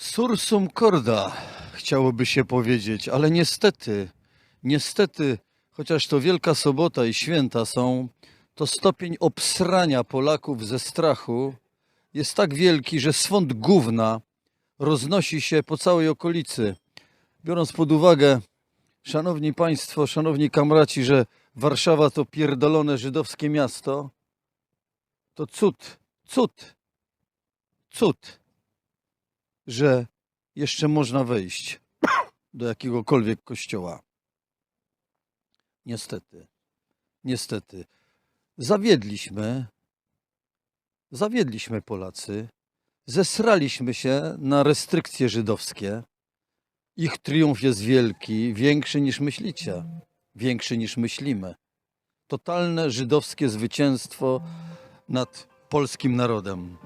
Sursum corda, chciałoby się powiedzieć, ale niestety, niestety, chociaż to Wielka Sobota i święta są, to stopień obsrania Polaków ze strachu jest tak wielki, że swąd gówna roznosi się po całej okolicy. Biorąc pod uwagę, szanowni państwo, szanowni kamraci, że Warszawa to pierdolone żydowskie miasto, to cud, cud, cud że jeszcze można wejść do jakiegokolwiek kościoła. Niestety, niestety. Zawiedliśmy, zawiedliśmy Polacy, zesraliśmy się na restrykcje żydowskie. Ich triumf jest wielki, większy niż myślicie, większy niż myślimy. Totalne żydowskie zwycięstwo nad polskim narodem.